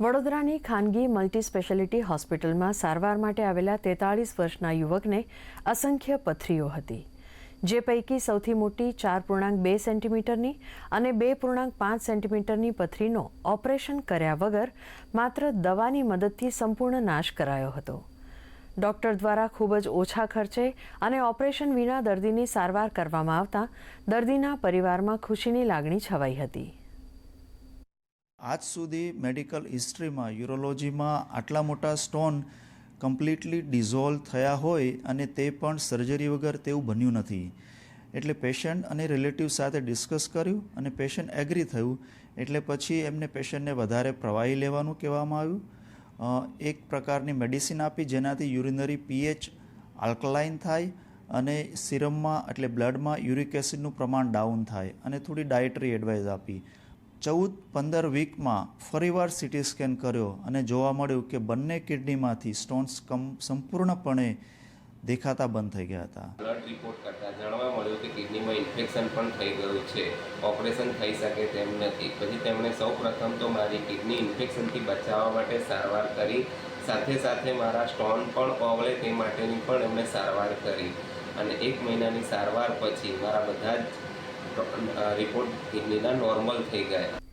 વડોદરાની ખાનગી multi speciality હોસ્પિટલમાં સારવાર માટે આવેલા તેતાળીસ વર્ષના યુવકને અસંખ્ય પથરીઓ હતી. જે પૈકી સૌથી મોટી ચાર પૂર્ણાંક બે સેન્ટીમીટરની અને બે પૂર્ણાંક પાંચ સેન્ટીમીટરની પથરીનો ઓપરેશન કર્યા વગર માત્ર દવાની મદદથી સંપૂર્ણ નાશ કરાયો હતો. ડૉક્ટર દ્વારા ખૂબ જ ઓછા ખર્ચે અને ઓપરેશન વિના દર્દીની સારવાર કરવામાં આવતા દર્દીના પરિવારમાં ખુશીની લાગણી છવાઈ હતી. આજ સુધી મેડિકલ હિસ્ટ્રીમાં, યુરોલોજીમાં આટલા મોટા સ્ટોન કમ્પ્લીટલી ડિઝોલ્વ થયા હોય અને તે પણ સર્જરી વગર તેવું બન્યું નથી. એટલે પેશન્ટ અને રિલેટિવ સાથે ડિસ્કસ કર્યું અને પેશન્ટ એગ્રી થયું. એટલે પછી એમને પેશન્ટને વધારે પ્રવાહી લેવાનું કહેવામાં આવ્યું. એક પ્રકારની મેડિસિન આપી જેનાથી યુરિનરી પીએચ આલ્કલાઇન થાય અને સિરમમાં એટલે બ્લડમાં યુરિક એસિડનું પ્રમાણ ડાઉન થાય અને થોડી ડાયટરી એડવાઇસ આપી. ચૌદ પંદર વીકમાં ફરીવાર સિટી સ્કેન કર્યો અને જોવા મળ્યું કે બંને કિડનીમાંથી સ્ટોન્સ કમ, સંપૂર્ણપણે દેખાતા બંધ થઈ ગયા હતા. બ્લડ રિપોર્ટ કરતાં જાણવા મળ્યું કે કિડનીમાં ઇન્ફેક્શન પણ થઈ ગયું છે. ઓપરેશન થઈ શકે તેમ નથી. પછી તેમણે સૌ પ્રથમ તો મારી કિડની ઇન્ફેક્શનથી બચાવવા માટે સારવાર કરી. સાથે સાથે મારા સ્ટોન પણ ઓગળે તે માટેની પણ એમણે સારવાર કરી. અને એક મહિનાની સારવાર પછી મારા બધા જ રિપોર્ટ કિડનીના નોર્મલ થઈ ગયા.